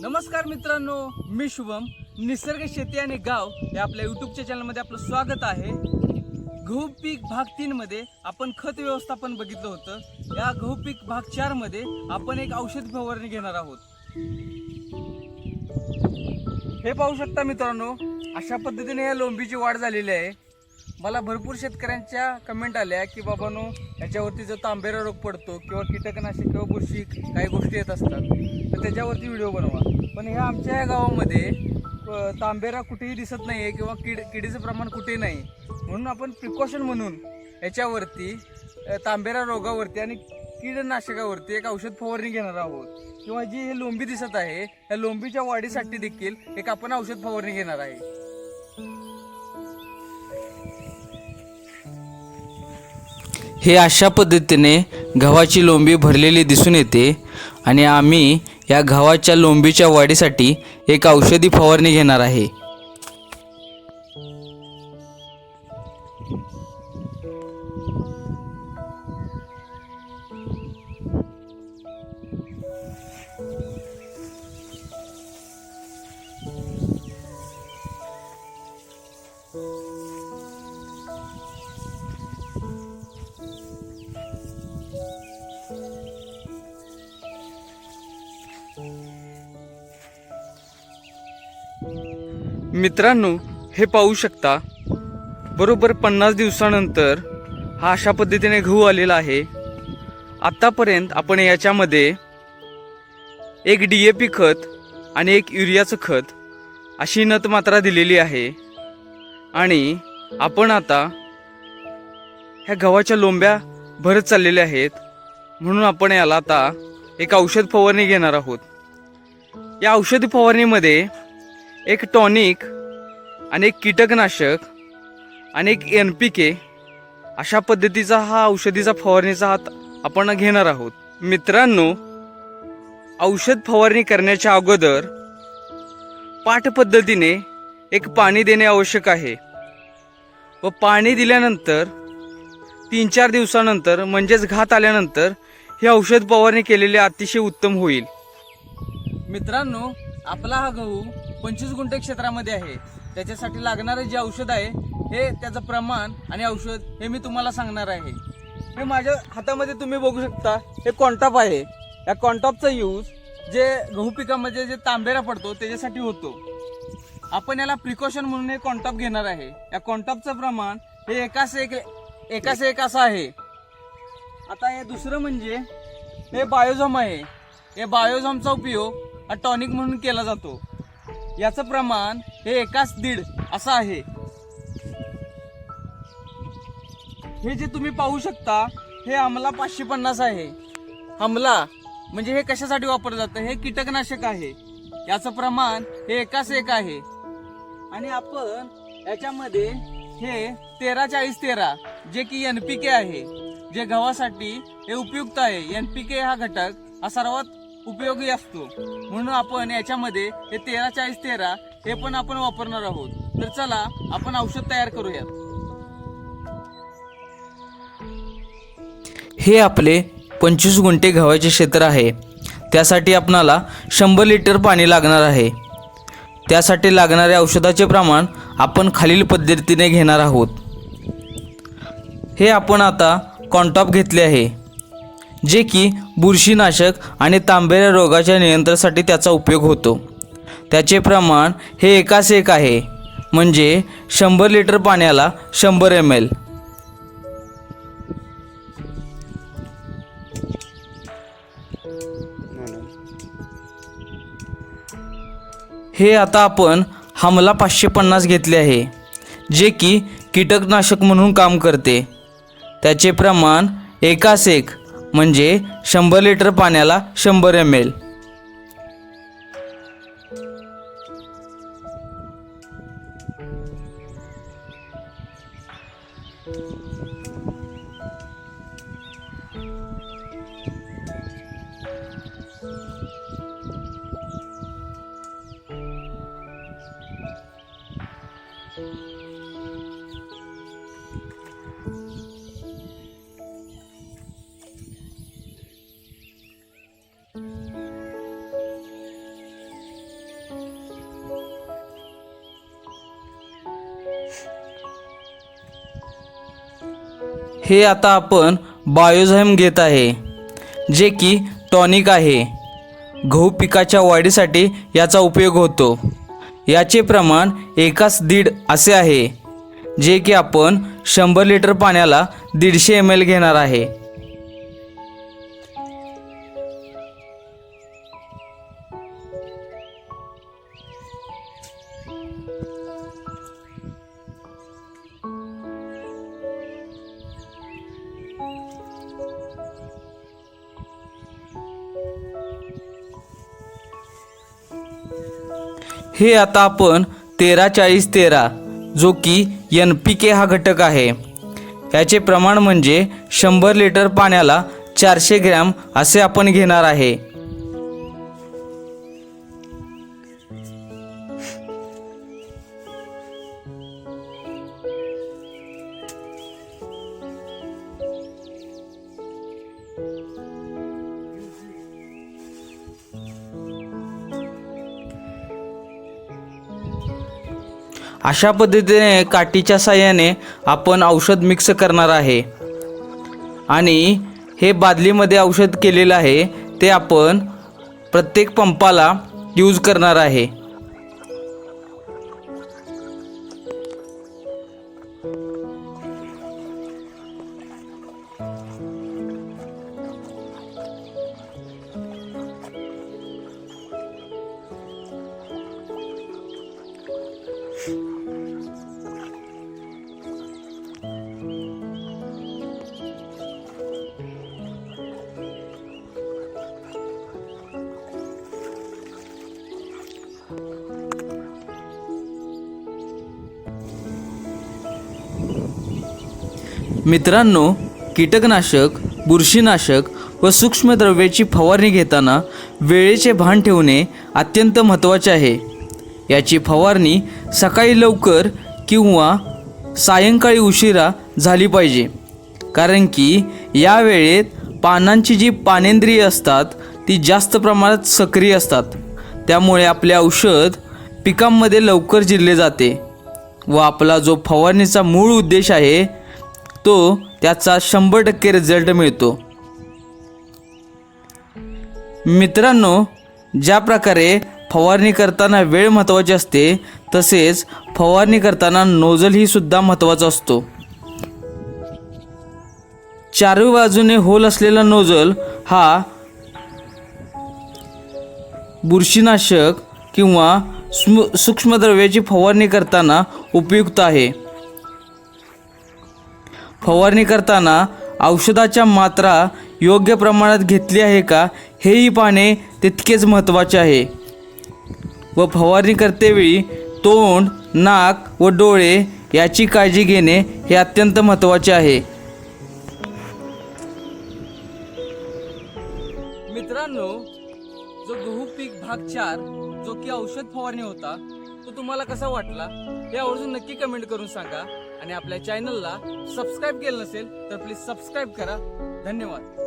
नमस्कार मित्रांनो मी शुभम. निसर्ग शेती आणि गाव या आपल्या युट्यूबच्या चॅनलमध्ये आपलं स्वागत आहे. गहू पीक भाग तीनमध्ये आपण खत व्यवस्थापन बघितलं होतं. या गहू पीक भाग चारमध्ये आपण एक औषध फवारणी घेणार आहोत. हे पाहू शकता मित्रांनो अशा पद्धतीने या लोंबीची वाढ झालेली आहे. मला भरपूर शेतकऱ्यांच्या कमेंट आल्या की बाबानो याच्यावरती जर तांबेरा रोग पडतो किंवा कीटकनाशक किंवा बुरशी काही गोष्टी येत असतात तर त्याच्यावरती व्हिडिओ बनवा. पण ह्या आमच्या या गावामध्ये तांबेरा कुठेही दिसत नाही आहे किंवा किड किडीचं प्रमाण कुठेही नाही. म्हणून आपण प्रिकॉशन म्हणून याच्यावरती तांबेरा रोगावरती आणि कीडनाशकावरती एक औषध फवारणी घेणार आहोत. किंवा जी हे लोंबी दिसत आहे या लोंबीच्या वाढीसाठी देखील एक आपण औषध फवारणी घेणार आहे. हे अशा पद्धतीने गव्हाची लोंबी भरलेली दिसून येते आणि आम्ही या गव्हाच्या लोंबीच्या वाढीसाठी एक औषधी फवारणी घेणार आहे. मित्रांनो हे पाहू शकता बरोबर पन्नास दिवसानंतर हा अशा पद्धतीने गहू आलेला आहे. आत्तापर्यंत आपण याच्यामध्ये एक डी ए पी खत आणि एक युरियाचं खत अशी नत मात्रा दिलेली आहे. आणि आपण आता ह्या गव्हाच्या लोंब्या भरत चाललेल्या आहेत. म्हणून आपण याला आता एक औषध फवारणी घेणार आहोत. या औषधी फवारणीमध्ये एक टॉनिक आणि एक कीटकनाशक आणि एक एन पी के अशा पद्धतीचा हा औषधीचा फवारणीचा हात आपण घेणार आहोत. मित्रांनो औषध फवारणी करण्याच्या अगोदर पाठ पद्धतीने एक पाणी देणे आवश्यक आहे. व पाणी दिल्यानंतर तीन चार दिवसानंतर म्हणजेच घात आल्यानंतर हे औषध फवारणी केलेले अतिशय उत्तम होईल. मित्रांनो आपला हा गहू पंचवीस गुंठे क्षेत्रामध्ये आहे. त्याच्यासाठी लागणारे जे औषध आहे हे त्याचं प्रमाण आणि औषध हे मी तुम्हाला सांगणार आहे. हे माझ्या हातामध्ये तुम्ही बघू शकता हे कॉन्टॉप आहे. या कॉन्टॉपचा यूज जे गहू पिकामध्ये जे तांबेरा पडतो त्याच्यासाठी होतो. आपण याला प्रिकॉशन म्हणून हे कॉन्टॉप घेणार आहे. या कॉन्टॉपचं प्रमाण हे एकास एक एकास एक असं आहे. आता हे दुसरं म्हणजे हे बायोझॉम आहे. हे बायोझॉमचा उपयोग हा टॉनिक म्हणून केला जातो. याचं प्रमाण हे एकाच दीड असं आहे. हे जे तुम्ही पाहू शकता हे आमला पाचशे पन्नास आहे. हमला म्हणजे हे कशासाठी वापरलं जातं? हे कीटकनाशक आहे. याचं प्रमाण हे एकाच एक आहे. आणि आपण याच्यामध्ये हे तेरा चाळीस तेरा जे की एनपीके आहे जे गव्हासाठी हे उपयुक्त आहे. एनपीके हा घटक हा सर्वात उपयोगी असतो. म्हणून आपण याच्यामध्ये हे तेरा चाळीस तेरा हे पण आपण वापरणार आहोत. तर चला आपण औषध तयार करूयात. हे आपले पंचवीस गुंठे गव्हाचे क्षेत्र आहे. त्यासाठी आपणाला शंभर लिटर पाणी लागणार आहे. त्यासाठी लागणाऱ्या औषधाचे प्रमाण आपण खालील पद्धतीने घेणार आहोत. हे आपण आता कॉन्टॉप घेतले आहे. जे की बुरशीनाशक आणि तांबेऱ्या रोगाच्या नियंत्रणासाठी त्याचा उपयोग होतो. त्याचे प्रमाण हे एकास एक आहे म्हणजे शंभर लिटर पाण्याला शंभर एम एल हे आता आपण हमला पाचशे पन्नास घेतले आहे जे की कीटकनाशक म्हणून काम करते. त्याचे प्रमाण एकास एक म्हणजे शंभर लिटर पाण्याला शंभर एम एल हे आता आपण बायोझाईम घेत आहे जे की टॉनिक आहे. गहू पिकाच्या वाढीसाठी याचा उपयोग होतो. याचे प्रमाण एकाच दीड असे आहे जे की आपण शंभर लिटर पाण्याला दीडशे एम एल घेणार आहे. हे आता आपण तेरा चाळीस तेरा जो की एन पी के हा घटक आहे. याचे प्रमाण म्हणजे शंभर लिटर पाण्याला चारशे ग्रॅम असे आपण घेणार आहे. अशा पद्धतीने काठीच्या साह्याने आपण औषध मिक्स करणार आहे. आणि हे बादलीमध्ये औषध केलेलं आहे ते आपण प्रत्येक पंपाला यूज करणार आहे. मित्रांनो कीटकनाशक बुरशीनाशक व सूक्ष्मद्रव्याची फवारणी घेताना वेळेचे भान ठेवणे अत्यंत महत्त्वाचे आहे. याची फवारणी सकाळी लवकर किंवा सायंकाळी उशिरा झाली पाहिजे. कारण की या वेळेत पानांची जी पानेंद्रिय असतात ती जास्त प्रमाणात सक्रिय असतात. त्यामुळे आपले औषध पिकांमध्ये लवकर जिरले जाते व आपला जो फवारणीचा मूळ उद्देश आहे तो त्याचा शंभर टक्के रिझल्ट मिळतो. मित्रांनो ज्या प्रकारे फवारणी करताना वेळ महत्त्वाची असते तसेच फवारणी करताना नोझल ही सुद्धा महत्त्वाचा असतो. चारवी बाजूने होल असलेला नोझल हा बुरशीनाशक किंवा स्म सूक्ष्मद्रव्याची फवारणी करताना उपयुक्त आहे. फवारणी करताना औषधाच्या मात्रा योग्य प्रमाणात घेतली आहे का हेही पाहणे तितकेच महत्त्वाचे आहे. व फवारणी करतेवेळी तोंड नाक व डोळे याची काळजी घेणे हे अत्यंत महत्त्वाचे आहे. मित्रांनो जो गहू पीक भाग चार जो की औषध फवारणी होता तो तुम्हाला कसा वाटला हे आवडून नक्की कमेंट करून सांगा. आणि आपल्या चॅनलला सबस्क्राईब केलं नसेल तर प्लीज सबस्क्राईब करा. धन्यवाद.